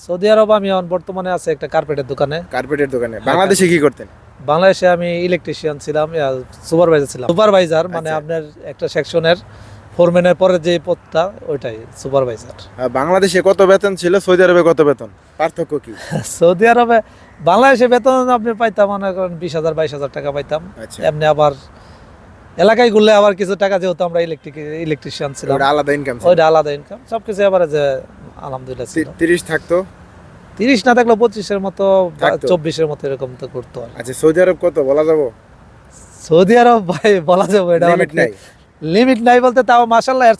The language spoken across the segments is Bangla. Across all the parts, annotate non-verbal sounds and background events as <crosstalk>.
সৌদি আরব আমি এখন বর্তমানে আছে একটা কার্পেটের দোকানে। কার্পেটের দোকানে। বাংলাদেশে কি করতেন? বাংলাদেশে আমি ইলেকট্রিশিয়ান ছিলাম সুপারভাইজার ছিলাম। সুপারভাইজার মানে আচ্ছা। আপনার একটা সেকশনের ফোরম্যানের পরে যে পদটা ওইটাই সুপারভাইজার বাংলাদেশে কত বেতন ছিল? সৌদি আরবে কত বেতন? পার্থক্য কি? <laughs> সৌদি আরবে বাংলাদেশে বেতন আপনি পাইতাম মনে করেন বিশ হাজার বাইশ হাজার টাকা পাইতাম। আচ্ছা। এমনি আবার এলাকায় ঘুরলে আবার কিছু টাকা যেহেতু আমরা ইলেকট্রিক ইলেকট্রিশিয়ান ছিলাম। আলাদা ইনকাম ওইটা আলাদা ইনকাম সবকিছু এবারে যে আলহামদুলিল্লাহ তিরিশ থাকতো? তিরিশ না থাকলে পঁচিশের মতো চব্বিশের মতো এরকম তো করতো আচ্ছা সৌদি আরব কত বলা যাব? সৌদি আরব ভাই বলা যাবে এটা লিমিট নাই। লিমিট নাই বলতে তাও মাসাল্লাহ এর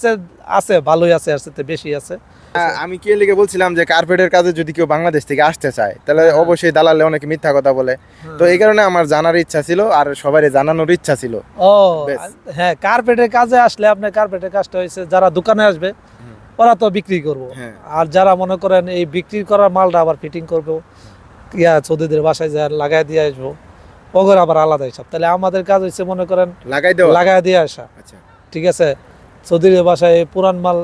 আছে ভালোই আছে এর বেশি আছে। আমি কে লিখে বলছিলাম যে কার্পেটের কাজে যদি কেউ বাংলাদেশ থেকে আসতে চায় তাহলে হ্যাঁ। অবশ্যই দালালে অনেকে মিথ্যা কথা বলে। তো এই কারণে আমার জানার ইচ্ছা ছিল আর সবাই জানানোর ইচ্ছা ছিল। ও হ্যাঁ কার্পেটের কাজে আসলে আপনার কার্পেটের কাজটা হয়েছে যারা দোকানে আসবে ওরা তো বিক্রি করব। হ্যাঁ। আর যারা মনে করেন এই বিক্রি করার মালটা আবার ফিটিং করব ইয়া চৌধুরীদের বাসায় যা লাগাই দিয়ে আসব ওগর আবার আলাদা হিসাব। তাহলে আমাদের কাজ হচ্ছে মনে করেন লাগাই দেওয়া। লাগাই দিয়ে আসা। আচ্ছা। ঠিক আছে? চৌধুরীদের বাসায় পুরান মাল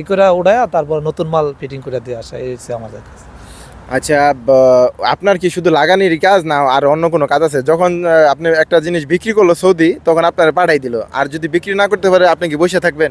ই করে উড়ায় তারপর নতুন মাল ফিটিং করে দিয়ে আসা এই হচ্ছে আমাদের কাজ। আচ্ছা আপনার কি শুধু লাগানির কাজ না আর অন্য কোনো কাজ আছে? যখন আপনি একটা জিনিস বিক্রি করল সৌদি তখন আপনার পাঠাই দিল। আর যদি বিক্রি না করতে পারে আপনি কি বসে থাকবেন?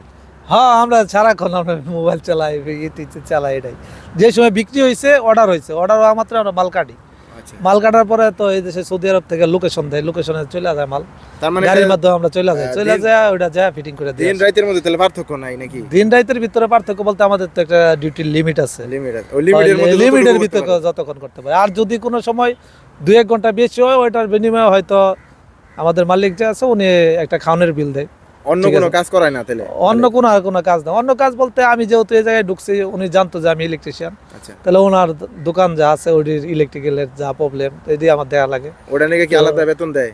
হ্যাঁ আমরা সারাক্ষণ আমরা মোবাইল চালাই ইটি চালাই এটাই। যে সময় বিক্রি হয়েছে অর্ডার হয়েছে অর্ডার হওয়া মাত্র আমরা মাল কাটি। আচ্ছা। মাল কাটার পরে তো এই দেশে সৌদি আরব থেকে লোকেশন দেয় লোকেশনে চলে যায় মাল। তার মানে গাড়ির মাধ্যমে আমরা চলে যাই। চলে যায় ওইটা যায় ফিটিং করে দিই। দিন রাতের মধ্যে তাহলে পার্থক্য নাই নাকি? দিন রাতের ভিতরে পার্থক্য বলতে আমাদের তো একটা ডিউটির লিমিট আছে। লিমিট ওই লিমিটের মধ্যে লিমিটের ভিতরে যতক্ষণ করতে পারে। আর যদি কোনো সময় দুই এক ঘণ্টা বেশি হয় ওইটার বিনিময়ে হয়তো আমাদের মালিক যে আছে উনি একটা খাওয়ানোর বিল দেয়। অন্য কোনো কাজ করায় না তাহলে? অন্য কোনো আর কোনো কাজ না। অন্য কাজ বলতে আমি যেহেতু এই জায়গায় ঢুকছি উনি জানতো যে আমি ইলেকট্রিশিয়ান আচ্ছা। তাহলে ওনার দোকান যা আছে ইলেকট্রিক্যালের যা প্রবলেম এটি আমার লাগে। ওটা নাকি কি আলাদা বেতন দেয়?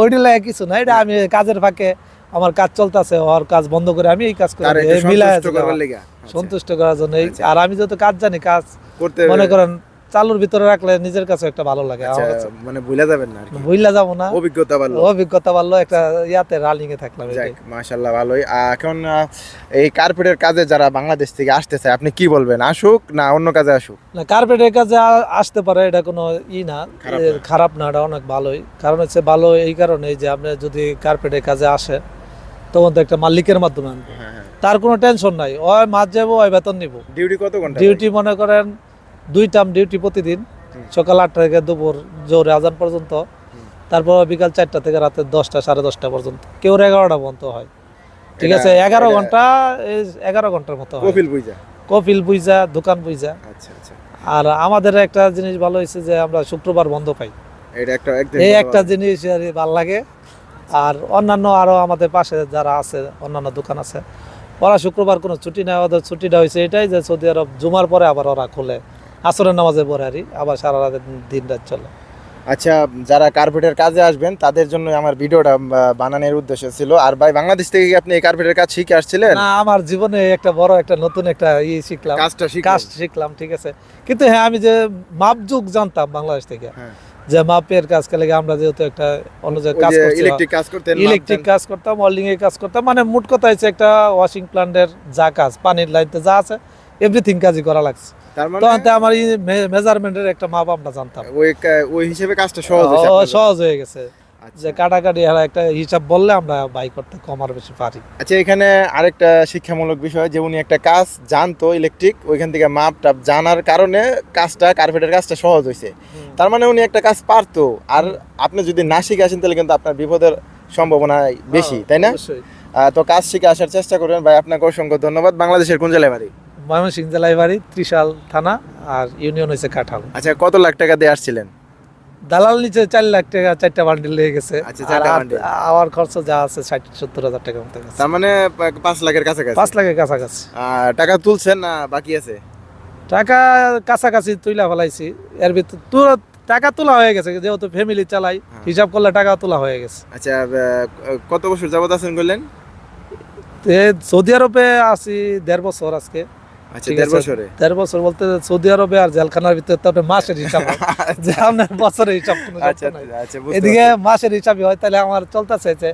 ওইটি লাগে কিছু না। এটা আমি কাজের ফাঁকে আমার কাজ চলতেছে ওর কাজ বন্ধ করে আমি এই কাজ করে। মিলায় সন্তুষ্ট করার জন্য আচ্ছা। আর আমি যেহেতু কাজ জানি কাজ করতে মনে করেন চালুর ভিতরে রাখলে নিজের কাছে একটা ভালো লাগে আচ্ছা, মানে ভুলে যাবেন না। ভুললা যাব না। অভিজ্ঞতা ভালো অভিজ্ঞতা পারল একটা ইয়াতে রানিং এ থাকলাম মাশাল্লাহ ভালোই। এখন এই কার্পেটের কাজে যারা বাংলাদেশ থেকে আসতে চায় আপনি কি বলবেন? আসুক না অন্য কাজে আসুক? না কার্পেটের কাজে আসতে পারে এটা কোনো ই না। খারাপ না। এটা অনেক ভালোই। কারণ হচ্ছে ভালো এই কারণে যে আপনি যদি কার্পেটের কাজে আসে তখন তো একটা মালিকের মাধ্যমে আনব। হ্যাঁ হ্যাঁ। তার কোনো টেনশন নাই। ওই মাছ যাব ওই বেতন নিব। ডিউটি কত ঘণ্টা ডিউটি মনে করেন দুই টার্ম ডিউটি প্রতিদিন সকাল আটটা থেকে দুপুর জোরে আজান পর্যন্ত তারপর বিকাল চারটা থেকে রাতে দশটা সাড়ে দশটা পর্যন্ত। কেউ এগারোটা পর্যন্ত হয়। ঠিক আছে এগারো ঘণ্টা এগারো ঘণ্টার মতো কফিল বুঝা কফিল বুঝা দোকান বুঝা আচ্ছা আচ্ছা। আর আমাদের একটা জিনিস ভালো হয়েছে যে আমরা শুক্রবার বন্ধ পাই। একটা এই একটা জিনিস আর ভালো লাগে। আর অন্যান্য আরও আমাদের পাশে যারা আছে অন্যান্য দোকান আছে ওরা শুক্রবার কোনো ছুটি নেই ওদের ছুটিটা হয়েছে এটাই যে সৌদি আরব জুমার পরে আবার ওরা খোলে। আসরের নামাজের পরে আর আবার সারা রাত দিন রাত চলে। আচ্ছা যারা কার্পেটের কাজে আসবেন তাদের জন্য আমার ভিডিওটা বানানোর উদ্দেশ্য ছিল। আর ভাই বাংলাদেশ থেকে আপনি এই কার্পেটের কাজ শিখে আসছিলেন? না আমার জীবনে একটা বড় একটা নতুন একটা ই শিখলাম। কাজটা কাজ শিখলাম ঠিক আছে। কিন্তু হ্যাঁ আমি যে মাপযুগ জানতাম বাংলাদেশ থেকে হ্যাঁ। যে মাপের কাজ খেলে আমরা যেহেতু একটা অন্য জায়গায় কাজ করছি ইলেকট্রিক কাজ করতেন ইলেকট্রিক কাজ করতাম ওয়েল্ডিং এর কাজ করতাম। মানে মোট কথা হচ্ছে একটা ওয়াশিং প্ল্যান্টের যা কাজ পানির লাইনতে যা আছে এভরিথিং কাজই করা লাগছে। তার মানে তখন তো আমার মেজারমেন্টের একটা মাপ আমরা জানতাম। ওই ওই হিসেবে কাজটা সহজ। সহজ হয়ে গেছে। আচ্ছা। যে কাটাকাটি আর একটা হিসাব বললে আমরা বাই করতে কম আর বেশি পারি। আচ্ছা এখানে আরেকটা শিক্ষামূলক বিষয় যে উনি একটা কাজ জানতো ইলেকট্রিক ওইখান থেকে মাপ টাপ জানার কারণে কাজটা কার্পেটের কাজটা সহজ হয়েছে। তার মানে উনি একটা কাজ পারতো। আর আপনি যদি না শিখে আসেন তাহলে কিন্তু আপনার বিপদের সম্ভাবনা বেশি তাই না? হ্যাঁ, অবশ্যই। আহ, তো কাজ শিখে আসার চেষ্টা করবেন। ভাই আপনাকে অসংখ্য ধন্যবাদ। বাংলাদেশের কোন জেলায় বাড়ি? ময়মনসিংহ জেলায় বাড়ি ত্রিশাল থানা আর ইউনিয়ন হয়েছে কাঁঠাল। আচ্ছা কত লাখ টাকা দিয়ে আসছিলেন? দালাল নিচে চার লাখ টাকা চারটা বান্ডিল লেগে গেছে। আচ্ছা, বান্ডিল। আমার খরচ যা আছে ষাট সত্তর হাজার টাকার মতো গেছে। তার মানে পাঁচ লাখের কাছাকাছি? পাঁচ লাখের কাছাকাছি। টাকা তুলছেন না বাকি আছে? টাকা কাছাকাছি তুইলা ফেলাইছি। এর ভিতর তুলা টাকা তোলা হয়ে গেছে যেহেতু ফ্যামিলি চালাই হ্যাঁ। হিসাব করলে টাকা তোলা হয়ে গেছে। আচ্ছা কত বছর যাবত আছেন করলেন সৌদি আরবে আছি দেড় বছর আজকে। আচ্ছা দেড় বছরে? দেড় বছর বলতে সৌদি আরবে আর জেলখানার ভিতরে তো আপনার মাসের হিসাব <laughs> যে আপনার বছরের হিসাব কোনো আচ্ছা আচ্ছা এদিকে মাসের হিসাবই হয় তাহলে আমার চলতেছে যে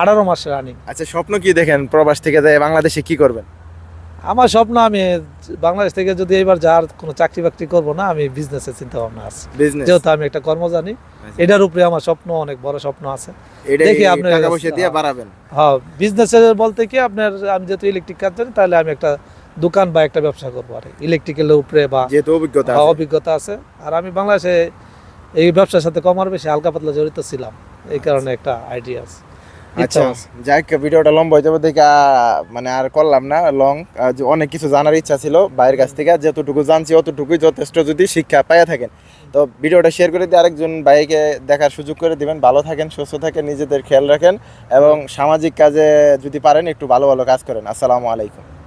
আঠারো মাসের রানিং আচ্ছা স্বপ্ন কি দেখেন প্রবাস থেকে যায় বাংলাদেশে কি করবেন? আমার স্বপ্ন আমি বাংলাদেশ থেকে যদি এবার যার কোনো চাকরি বাকরি করব না আমি বিজনেসের চিন্তা ভাবনা আছে। যেহেতু আমি একটা কর্ম জানি এটার উপরে আমার স্বপ্ন অনেক বড় স্বপ্ন আছে। দেখি আপনার টাকা পয়সা দিয়ে বাড়াবেন। হ্যাঁ বিজনেসের বলতে কি আপনার আমি যেহেতু ইলেকট্রিক কাজ জানি তাহলে আমি একটা দোকান বা একটা ব্যবসা করব আর ইলেকট্রিক্যালের উপরে বা যেহেতু অভিজ্ঞতা হ্যাঁ, অভিজ্ঞতা আছে। আর আমি বাংলাদেশে এই ব্যবসার সাথে কমার বেশি হালকা পাতলা জড়িত ছিলাম। এই কারণে একটা আইডিয়া আছে। আচ্ছা যাক ভিডিওটা লম্বা হয়ে যাবে দেখে মানে আর করলাম না লং অনেক কিছু জানার ইচ্ছা ছিল বাইরের কাছ থেকে যতটুকু জানছি অতটুকুই যথেষ্ট যদি শিক্ষা পাইয়া থাকেন। তো ভিডিওটা শেয়ার করে দিয়ে আরেকজন ভাইকে দেখার সুযোগ করে দিবেন। ভালো থাকেন সুস্থ থাকেন নিজেদের খেয়াল রাখেন এবং সামাজিক কাজে যদি পারেন একটু ভালো ভালো কাজ করেন। আসসালামু আলাইকুম।